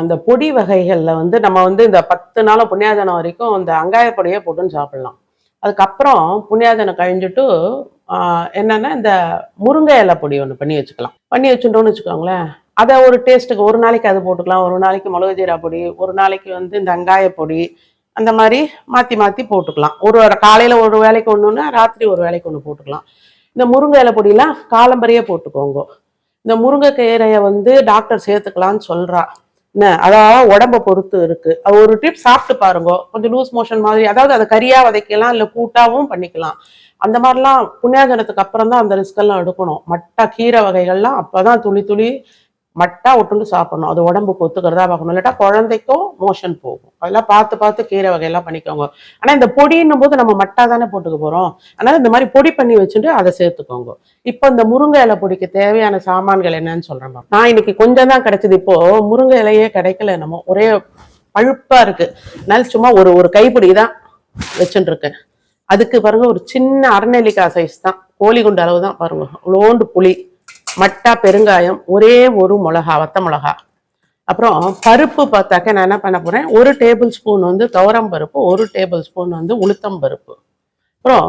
அந்த பொடி வகைகளில் வந்து நம்ம வந்து இந்த பத்து நாள் புண்ணியாதனம் வரைக்கும் இந்த அங்காய பொடியே போட்டுன்னு சாப்பிடலாம். அதுக்கப்புறம் புண்ணியாதனம் கழிஞ்சிட்டு என்னென்னா இந்த முருங்கை இலை பொடி ஒன்று பண்ணி வச்சுக்கலாம். பண்ணி வச்சுட்டோன்னு வச்சுக்கோங்களேன். அதை ஒரு டேஸ்ட்டுக்கு ஒரு நாளைக்கு அது போட்டுக்கலாம். ஒரு நாளைக்கு மிளகு ஜீரா பொடி ஒரு நாளைக்கு வந்து இந்த அங்காய பொடி அந்த மாதிரி மாற்றி மாற்றி போட்டுக்கலாம். ஒரு காலையில் ஒரு வேலைக்கு ஒன்றுன்னா ராத்திரி ஒரு வேலைக்கு ஒன்று போட்டுக்கலாம். இந்த முருங்கை இலை பொடியெலாம் காலம்பறையே போட்டுக்கோங்க. இந்த முருங்கைக்கீரையை வந்து டாக்டர் சேர்த்துக்கலாம்னு சொல்கிறா என்ன? அதாவது உடம்ப பொறுத்து இருக்கு. ஒரு டிப் சாப்பிட்டு பாருங்க. கொஞ்சம் லூஸ் மோஷன் மாதிரி அதாவது அதை கறியா வதைக்கலாம் இல்லை கூட்டாவும் பண்ணிக்கலாம். அந்த மாதிரிலாம் புண்ணியாஜனத்துக்கு அப்புறம் தான் அந்த ரிஸ்க் எல்லாம் எடுக்கணும். மட்டா கீரை வகைகள்லாம் அப்பதான் துளி துளி மட்டா விட்டுண்டு சாப்பிடணும். அது உடம்புக்கு ஒத்துக்கிறதா பார்க்கணும். இல்லாட்டா குழந்தைக்கும் மோஷன் போகும். அதெல்லாம் பார்த்து பார்த்து கீரை வகையெல்லாம் பண்ணிக்கோங்க. ஆனால் இந்த பொடின்னும் போது நம்ம மட்டா தானே போட்டுக்க போகிறோம் அதனால இந்த மாதிரி பொடி பண்ணி வச்சுட்டு அதை சேர்த்துக்கோங்க. இப்போ இந்த முருங்கை இலை பொடிக்கு தேவையான சாமான்கள் என்னன்னு சொல்றேன் நான் இன்னைக்கு கொஞ்சம் தான் கிடைச்சது. இப்போ முருங்கை இலையே கிடைக்கல நம்ம ஒரே பழுப்பாக இருக்குது அதனால சும்மா ஒரு ஒரு கைப்பிடி தான் வச்சுட்டு இருக்கேன் அதுக்கு பாருங்க ஒரு சின்ன அரைநெல்லிக்காய் சைஸ் தான். கோழி குண்டு அளவு தான் பாருங்க. அவ்வளோண்டு புளி. மட்டா பெருங்காயம் ஒரே ஒரு மிளகா வத்த மிளகா. அப்புறம் பருப்பு பார்த்தாக்க நான் என்ன பண்ண போறேன்? ஒரு டேபிள் ஸ்பூன் வந்து துவரம் பருப்பு ஒரு டேபிள் ஸ்பூன் வந்து உளுத்தம் பருப்பு. அப்புறம்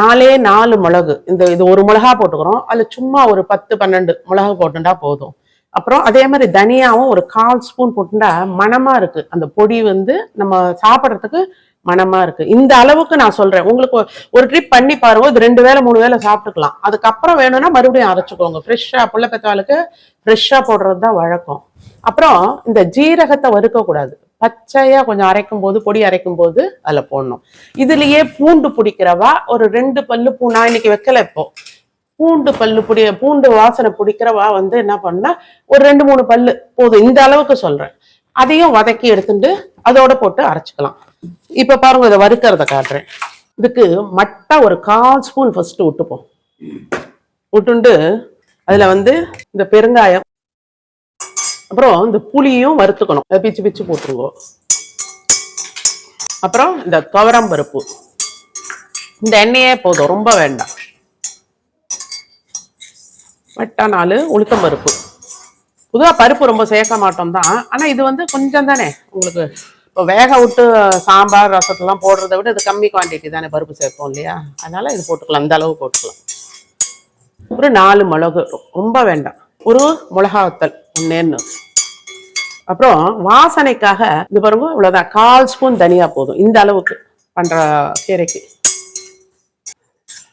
நாலே நாலு மிளகு. இந்த இது ஒரு மிளகா போட்டுக்கிறோம். அதுல சும்மா ஒரு பத்து பன்னெண்டு மிளகு போட்டுட்டா போதும். அப்புறம் அதே மாதிரி தனியாவும் ஒரு கால் ஸ்பூன் போட்டுட்டா மணமா இருக்கு. அந்த பொடி வந்து நம்ம சாப்பிட்றதுக்கு மணமா இருக்கு. இந்த அளவுக்கு நான் சொல்றேன். உங்களுக்கு ஒரு- ட்ரிப் பண்ணி பாருங்க. இது ரெண்டு வேளை மூணு வேளை சாப்பிட்டுக்கலாம். அதுக்கப்புறம் வேணும்னா மறுபடியும் அரைச்சுக்கோங்க. ஃப்ரெஷ்ஷா புள்ளப்பத்தாளுக்கு ஃப்ரெஷ்ஷா போடுறது தான் வழக்கம். அப்புறம் இந்த ஜீரகத்தை வறுக்க கூடாது பச்சையா கொஞ்சம் அரைக்கும் போது பொடி அரைக்கும் போது அதுல போடணும். இதுலயே பூண்டு பிடிக்கிறவா ஒரு ரெண்டு பல்லு பூ நான் இன்னைக்கு வைக்கல இப்போ. பூண்டு பல்லு பிடி பூண்டு வாசனை பிடிக்கிறவா வந்து என்ன பண்ணா ஒரு ரெண்டு மூணு பல்லு போதும். இந்த அளவுக்கு சொல்றேன். அதையும் வதக்கி எடுத்துட்டு அதோட போட்டு அரைச்சிக்கலாம். இப்போ பாருங்க இதை வறுக்கிறத காட்டுறேன். இதுக்கு மட்டா ஒரு கால் ஸ்பூன் ஃபர்ஸ்ட் விட்டுப்போம் விட்டுண்டு அதுல வந்து இந்த பெருங்காயம் அப்புறம் இந்த புளியும் வறுத்துக்கணும். அதை பிச்சு பிச்சு போட்டுருங்க. அப்புறம் இந்த துவரம் பருப்பு. இந்த எண்ணெயே போதும் ரொம்ப வேண்டாம். வட்டா நாலு உளுத்தம் பருப்பு. பொதுவாக பருப்பு ரொம்ப சேர்க்க மாட்டோம் தான் ஆனால் இது வந்து கொஞ்சம் தானே உங்களுக்கு இப்போ வேக விட்டு சாம்பார் ரசத்துலாம் போடுறத விட இது கம்மி குவான்டிட்டி தானே பருப்பு சேர்ப்போம் இல்லையா? அதனால இது போட்டுக்கலாம். இந்த அளவு போட்டுக்கலாம். ஒரு நாலு மிளகு ரொம்ப வேண்டாம். ஒரு மிளகாத்தல் ஒன்னேன்னு. அப்புறம் வாசனைக்காக இது பாருங்க இவ்வளோதான் கால் ஸ்பூன் தனியா போதும். இந்த அளவுக்கு பண்ற கீரைக்கு.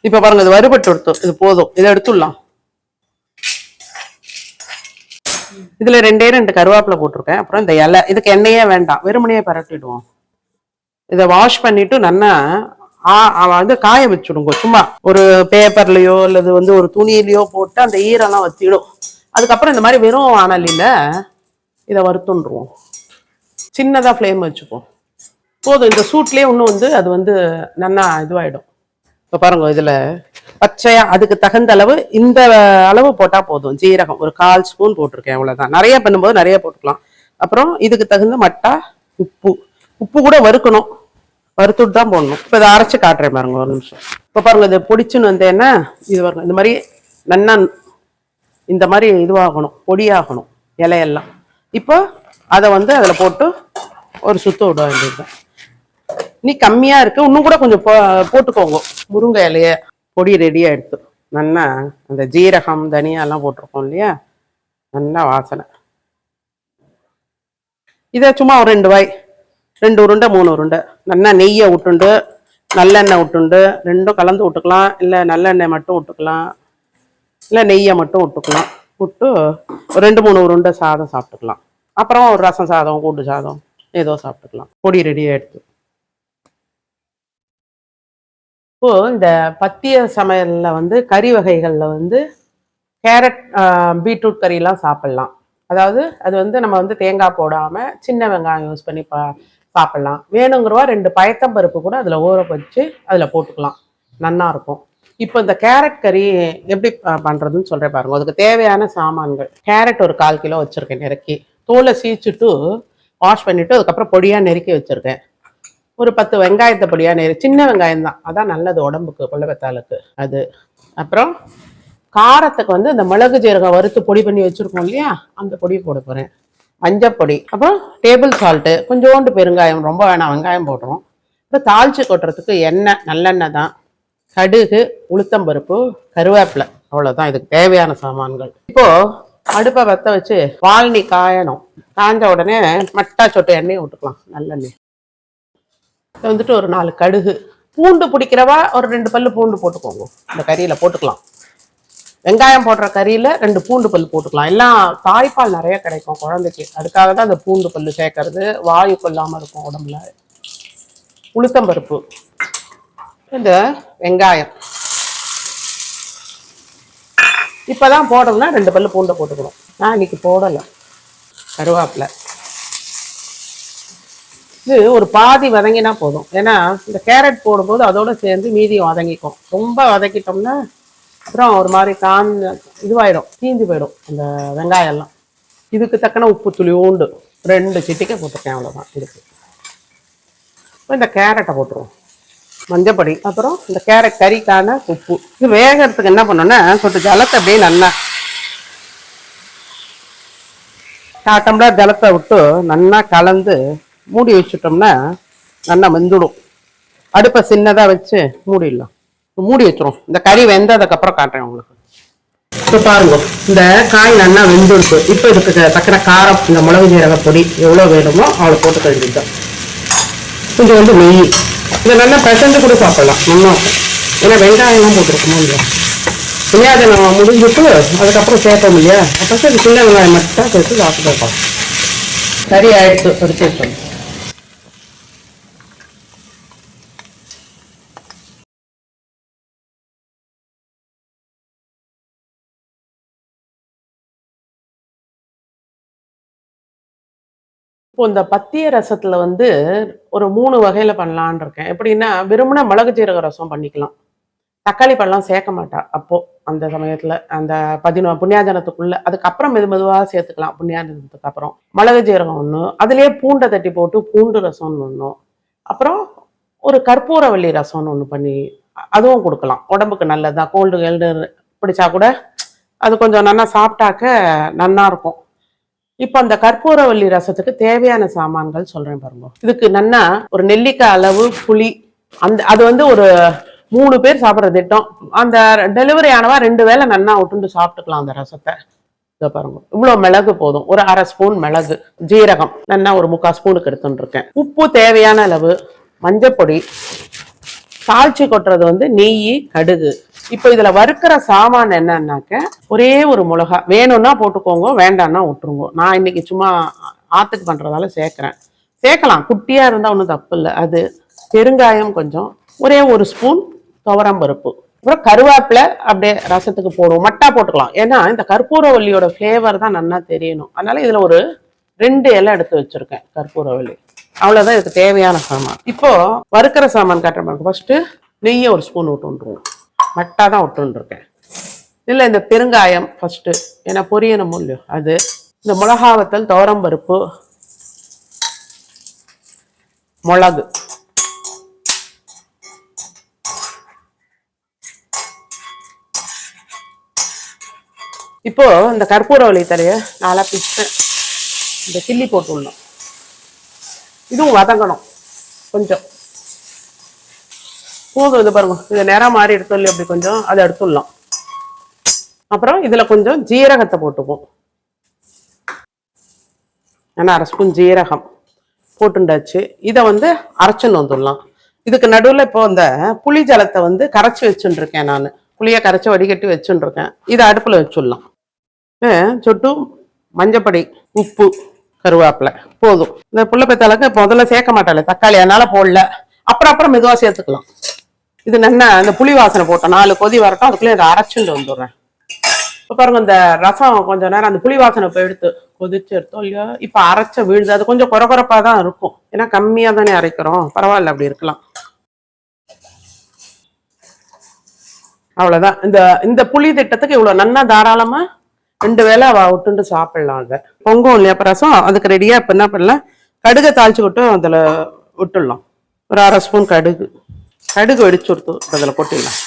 இப்ப பாருங்க இது வறுபட்டு எடுத்து இது போதும். இதை எடுத்துடலாம். இதில் ரெண்டே ரெண்டு கருவேப்பிலை போட்டிருக்கேன். அப்புறம் இந்த இலை இதுக்கு எண்ணெயே வேண்டாம். வெறுமனையே பரட்டிடுவோம். இதை வாஷ் பண்ணிவிட்டு நல்லா ஆ- வந்து காய வச்சுடுங்க. சும்மா ஒரு பேப்பர்லேயோ அல்லது வந்து ஒரு துணியிலையோ போட்டு அந்த ஈரெல்லாம் வச்சிடும் அதுக்கப்புறம் இந்த மாதிரி வெறும் அனலில இதை வறுத்துண்டுருவோம் சின்னதாக ஃப்ளேம் வச்சுப்போம் போதும் இந்த சூட்லேயே இன்னும் வந்து அது வந்து நல்லா இதுவாகிடும் இப்போ பாருங்க இதில் பச்சையா அதுக்கு தகுந்த அளவு இந்த அளவு போட்டா போதும். ஜீரகம் ஒரு கால் ஸ்பூன் போட்டிருக்கேன் அவ்வளவுதான். நிறைய பண்ணும்போது நிறைய போட்டுக்கலாம். அப்புறம் இதுக்கு தகுந்த மட்டா உப்பு. உப்பு கூட வறுக்கணும். வறுத்துட்டு தான் போடணும். இப்போ இதை அரைச்சு காட்டுறேன் பாருங்க ஒரு நிமிஷம். இப்போ பாருங்க இது பொடிச்சுன்னு வந்தேன்னா இது வரணும் இந்த மாதிரி நன்னா இந்த மாதிரி இதுவாகணும். பொடியாகணும் இலையெல்லாம். இப்போ அதை வந்து அதில் போட்டு ஒரு சுத்த விட வேண்டியது நீ கம்மியா இருக்கு. இன்னும் கூட கொஞ்சம் போ- போட்டுக்கோங்க. முருங்கை இலையை. பொடி ரெடியாக எடுத்து நல்லா அந்த ஜீரகம் தனியா எல்லாம் போட்டிருக்கோம் இல்லையா? நல்லா வாசனை. இதை சும்மா ஒரு ரெண்டு வாய் ரெண்டு உருண்டை மூணு உருண்டை. நல்லா நெய்யை விட்டுண்டு நல்லெண்ணெய் விட்டுண்டு ரெண்டும் கலந்து விட்டுக்கலாம். இல்லை நல்லெண்ணெய் மட்டும் விட்டுக்கலாம். இல்லை நெய்யை மட்டும் விட்டுக்கலாம். விட்டு ஒரு ரெண்டு மூணு உருண்டை சாதம் சாப்பிட்டுக்கலாம். அப்புறம் ஒரு ரசம் சாதம் கூட்டு சாதம் ஏதோ சாப்பிட்டுக்கலாம். பொடி ரெடியாக எடுத்து. இப்போ இந்த பத்திய சமையல்ல வந்து கறி வகைகளில் வந்து கேரட் பீட்ரூட் கறியெல்லாம் சாப்பிட்லாம். அதாவது அது வந்து நம்ம வந்து தேங்காய் போடாமல் சின்ன வெங்காயம் யூஸ் பண்ணி பா சாப்பிட்லாம். வேணுங்கிறவா ரெண்டு பயத்தம்பருப்பு கூட அதில் ஊற வச்சு அதில் போட்டுக்கலாம். நல்லாயிருக்கும் இருக்கும். இப்போ இந்த கேரட் கறி எப்படி பண்ணுறதுன்னு சொல்கிறேன் பாருங்க. அதுக்கு தேவையான சாமான்கள். கேரட் ஒரு கால் கிலோ வச்சுருக்கேன் நெருக்கி. தோலை சீச்சுட்டு வாஷ் பண்ணிவிட்டு அதுக்கப்புறம் பொடியாக நெருக்கி வச்சுருக்கேன். ஒரு பத்து வெங்காயத்தை பொடியாக நெரு சின்ன வெங்காயம் தான். அதான் நல்லது உடம்புக்கு கொள்ளவத்தாளுக்கு அது. அப்புறம் காரத்துக்கு வந்து இந்த மிளகு ஜீரகம் வறுத்து பொடி பண்ணி வச்சுருக்கோம் இல்லையா? அந்த பொடி போட போகிறேன் மஞ்சப்பொடி அப்புறம் டேபிள் சால்ட்டு கொஞ்சோண்டு பெருங்காயம் ரொம்ப வேணாம் வெங்காயம் போடுறோம் அப்புறம் தாளிச்சு கொட்டுறதுக்கு எண்ணெய் நல்லெண்ணெய் தான். கடுகு உளுத்தம்பருப்பு கருவேப்பிலை. அவ்வளோதான் இதுக்கு தேவையான சாமான்கள். இப்போது அடுப்பை பற்ற வச்சு வால்னி காயணும். காய்ஞ்ச உடனே மட்டா சொட்டு எண்ணெயை விட்டுக்கலாம் நல்லெண்ணெய். வந்துட்டு ஒரு நாலு கடுகு. பூண்டு பிடிக்கிறவா ஒரு ரெண்டு பல்லு பூண்டு போட்டுக்கோங்க. இந்த கறியில் போட்டுக்கலாம். வெங்காயம் போடுற கறியில் ரெண்டு பூண்டு பல் போட்டுக்கலாம். எல்லாம் தாய்ப்பால் நிறைய கிடைக்கும் குழந்தைக்கு. அதுக்காக தான் அந்த பூண்டு பல்லு சேர்க்கறது. வாயு கொல்லாமல் இருக்கும் உடம்புல. உளுத்தம்பருப்பு. இந்த வெங்காயம். இப்போதான் போடணும்னா ரெண்டு பல்லு பூண்டை போட்டுக்கணும். நான் இன்னைக்கு போடலை. கருவேப்பிலை. இது ஒரு பாதி வதங்கினா போதும். ஏன்னா இந்த கேரட் போடும்போது அதோட சேர்ந்து மீதியும் வதங்கிக்கும். ரொம்ப வதக்கிட்டோம்னா அப்புறம் ஒரு மாதிரி கான் இதுவாயிடும் தீந்து போயிடும் அந்த வெங்காயம் எல்லாம் இதுக்கு தக்கன உப்பு துளி உண்டு. ரெண்டு சிட்டிக்கை போட்டிருக்கேன் அவ்வளோதான் இதுக்கு. இப்போ இந்த கேரட்டை போட்டுருவோம். மஞ்சப்பொடி. அப்புறம் இந்த கேரட் கறிக்கான உப்பு. இது வேகிறதுக்கு என்ன பண்ணோன்னா கொஞ்சம் ஜலத்தை அப்படியே நல்லா கால் டம்ளர் ஜலத்தை விட்டு நல்லா கலந்து மூடி வச்சுட்டோம்னா நல்லா வெந்துடும். அடுப்பை சின்னதாக வச்சு மூடிடலாம். மூடி வச்சிரும். இந்த கறி வெந்ததுக்கப்புறம் காட்டுறேன் உங்களுக்கு. இப்போ பாருங்க இந்த காய் நல்லா வெந்துருக்கு இப்போ இதுக்கு தக்கின காரம் இந்த மிளகு ஜீரக பொடி எவ்வளோ வேணுமோ அவ்வளோ போட்டு கழிஞ்சுட்டோம் கொஞ்சம் வந்து நெய். இதை நல்லா பிசைஞ்சு கூட சாப்பிடலாம். இருக்கும் ஏன்னா வெங்காயம்லாம் போட்டிருக்கணும் இல்லையா? வெங்காயம் முடிஞ்சுட்டு அதுக்கப்புறம் சேர்த்தோம் இல்லையா? அப்போ சின்ன வெங்காயம் மட்டும் சேர்த்து சாப்பிட்டு இருக்கலாம் சரி ஆயிடுச்சு. எடுத்து வச்சோம் இப்போ இந்த பத்திய ரசத்தில் வந்து ஒரு மூணு வகையில் பண்ணலான் இருக்கேன். எப்படின்னா விரும்பினா மிளகு ஜீரக ரசம் பண்ணிக்கலாம். தக்காளி பழம் சேர்க்க மாட்டா அப்போது அந்த சமயத்தில். அந்த பதினோ புண்ணியாஜனத்துக்குள்ளே அதுக்கப்புறம் மெது மெதுவாக சேர்த்துக்கலாம் புண்ணியாஜனத்துக்கு அப்புறம். மிளகு ஜீரகம் ஒன்று அதுலேயே பூண்டை தட்டி போட்டு பூண்டு ரசம்னு ஒன்றும் அப்புறம் ஒரு கற்பூரவள்ளி ரசம்னு ஒன்று பண்ணி அதுவும் கொடுக்கலாம். உடம்புக்கு நல்லதுதான். கோல்டு கெல்டு பிடிச்சா கூட அது கொஞ்சம் நல்லா சாப்பிட்டாக்க நன்னா இருக்கும். இப்போ அந்த கற்பூரவள்ளி ரசத்துக்கு தேவையான சாமான்கள் சொல்றேன் பாருங்க. இதுக்கு நன்னா ஒரு நெல்லிக்காய் அளவு புளி அந்த அது வந்து ஒரு மூணு பேர் சாப்பிட்ற திட்டம். அந்த டெலிவரி ஆனவா ரெண்டு வேளை நன்னா விட்டுண்டு சாப்பிட்டுக்கலாம் அந்த ரசத்தை. இதை பாருங்க. இவ்வளோ மிளகு போதும். ஒரு அரை ஸ்பூன் மிளகு ஜீரகம். நன்னா ஒரு முக்கால் ஸ்பூனுக்கு எடுத்துட்டு இருக்கேன் உப்பு தேவையான அளவு மஞ்சப்பொடி. தாழ்ச்சி கொட்டுறது வந்து நெய் கடுகு. இப்போ இதுல வறுக்கிற சாமான் என்னன்னாக்க ஒரே ஒரு மிளகா. வேணும்னா போட்டுக்கோங்க வேண்டாம்னா விட்டுருங்க. நான் இன்னைக்கு சும்மா ஆத்துக்கு பண்றதால சேர்க்குறேன். சேர்க்கலாம். குட்டியா இருந்தா ஒன்றும் தப்பு இல்லை. அது பெருங்காயம் கொஞ்சம். ஒரே ஒரு ஸ்பூன் துவரம் பருப்பு. அப்புறம் கருவேப்பிலை அப்படியே ரசத்துக்கு போடுவோம். மட்டா போட்டுக்கலாம். ஏன்னா இந்த கற்பூரவல்லியோட ஃப்ளேவர் தான் நல்லா தெரியணும். அதனால இதுல ஒரு ரெண்டு இலை எடுத்து வச்சிருக்கேன் கற்பூரவல்லி அவ்வளவுதான் இதுக்கு தேவையான சாமான். இப்போ வறுக்கிற சாமான் காட்டுறேன் ஃபர்ஸ்ட் நெய்யை ஒரு ஸ்பூன் விட்டுருவோம். மட்டா தான் விட்டுருக்கேன் இல்லை இந்த பெருங்காயம் ஃபஸ்ட்டு ஏன்னா பொரியணும் இல்லையோ அது. இந்த மிளகாவத்தல் துவரம் பருப்பு மிளகு. இப்போ இந்த கற்பூரவள்ளி தலையை நாலா பிச்சேன் இந்த கிள்ளி போட்டு விடணும் இதுவும் வதங்கணும் கொஞ்சம். போதும் இது பாருங்க. இது நேரம் மாறி எடுத்தோம் அப்படி கொஞ்சம் அதை எடுத்துடலாம். அப்புறம் இதில் கொஞ்சம் ஜீரகத்தை போட்டுப்போம் ஏன்னா அரை ஸ்பூன் ஜீரகம் போட்டுண்டாச்சு. இதை வந்து அரைச்சுன்னு வந்துடலாம். இதுக்கு நடுவில் இப்போ இந்த புளி ஜலத்தை வந்து கரைச்சி வச்சுட்டுருக்கேன் நான். புளியை கரைச்சி வடிகட்டி வச்சுட்டுருக்கேன் இதை அடுப்பில் வச்சுடலாம். அஹ் சொட்டு மஞ்சப்பொடி உப்பு கருவேப்பிலை. போதும். இந்த புள்ளப்பத்தளக்கு முதல்ல சேர்க்க மாட்டாள் தக்காளி. அதனால போடல. அப்புறம் அப்புறம் மெதுவாக சேர்த்துக்கலாம். இது நல்லா இந்த புளி வாசனை போட்டோம் நாலு கொதி வரட்டும் அதுக்குள்ளே இதை அரைச்சிட்டு வந்துடுறேன். இப்போ பாருங்க இந்த ரசம் கொஞ்ச நேரம் அந்த புளி வாசனை போய் எடுத்து கொதிச்சு எடுத்தோம். இல்லையோ இப்போ அரைச்ச விழுது அது கொஞ்சம் குறகுறப்பாக தான் இருக்கும். ஏன்னா கம்மியாக தானே அரைக்கிறோம். பரவாயில்ல அப்படி இருக்கலாம். அவ்வளவுதான். இந்த இந்த புளி திட்டத்துக்கு இவ்வளவு நல்லா தாராளமா ரெண்டு வேளை அவ விட்டுண்டு சாப்பிடலாம் அதை. பொங்கும் இல்லையா அப்ப ரசம்? அதுக்கு ரெடியா இப்ப என்ன பண்ணலாம்? கடுகை தாளிச்சு விட்டு அதுல விட்டுடலாம். ஒரு அரை ஸ்பூன் கடுகு. கடுகு வெடிச்சு கொடுத்து அதில் கொட்டிடலாம்.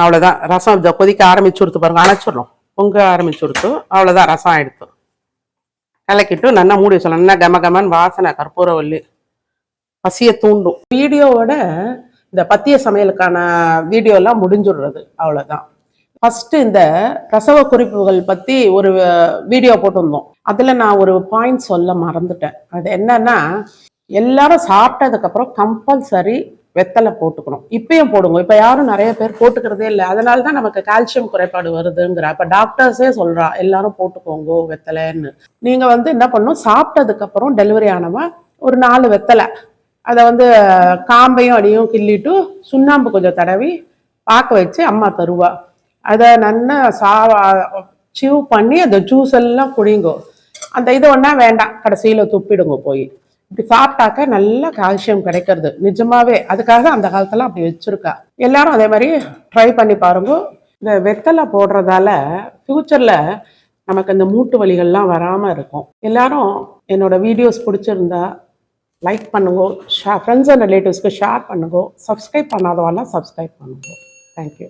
அவ்வளோதான் ரசம் இதை கொதிக்க ஆரம்பிச்சு கொடுத்து பாருங்க. அணைச்சிடணும். பொங்க ஆரம்பிச்சு கொடுத்து அவ்வளோதான் ரசம் எடுத்து. கலக்கிட்டு நல்லா மூடி வச்சலாம் நல்லா கம கமன்னு வாசனை கற்பூரவல்லி பசியை தூண்டும். வீடியோவோட இந்த பத்திய சமையலுக்கான வீடியோலாம் முடிஞ்சுடுறது. அவ்வளோதான் ஃபஸ்ட்டு இந்த பிரசவ குறிப்புகள் பற்றி ஒரு வீடியோ போட்டிருந்தோம். அதில் நான் ஒரு பாயிண்ட் சொல்ல மறந்துட்டேன். அது என்னன்னா எல்லாரும் சாப்பிட்டதுக்கப்புறம் கம்பல்சரி வெத்தலை போட்டுக்கணும். இப்பயும் போடுங்க. இப்போ யாரும் நிறைய பேர் போட்டுக்கிறதே இல்லை. அதனால தான் நமக்கு கால்சியம் குறைபாடு வருதுங்கிற. அப்போ டாக்டர்ஸே சொல்றா எல்லாரும் போட்டுக்கோங்க வெத்தலைன்னு. நீங்கள் வந்து என்ன பண்ணணும்? சாப்பிட்டதுக்கப்புறம் டெலிவரி ஆனவன் ஒரு நாலு வெத்தலை. அதை வந்து காம்பையும் அடியும் கிள்ளிட்டு சுண்ணாம்பு கொஞ்சம் தடவி பார்க்க வச்சு அம்மா தருவா. அதை நல்லா சா சிவ் பண்ணி அந்த ஜூஸ் எல்லாம் குடிங்கோ அந்த இது ஒன்றா வேண்டாம். கடைசியில் துப்பிடுங்க போய். இப்படி சாப்பிட்டாக்க நல்ல கால்சியம் கிடைக்கிறது. நிஜமாவே. அதுக்காக அந்த காலத்துல அப்படி வச்சிருக்கா. எல்லாரும் அதே மாதிரி ட்ரை பண்ணி பாருங்க. இந்த வெத்தலை போடுறதால ஃப்யூச்சரில் நமக்கு அந்த மூட்டு வலிகள்லாம் வராமல் இருக்கும். எல்லாரும் என்னோட வீடியோஸ் பிடிச்சிருந்தா லைக் பண்ணுங்க. ஷே ஃப்ரெண்ட்ஸ் அண்ட் ரிலேட்டிவ்ஸ்க்கு ஷேர் பண்ணுங்க. சப்ஸ்கிரைப் பண்ணாதவெல்லாம் சப்ஸ்கிரைப் பண்ணுங்க. Thank you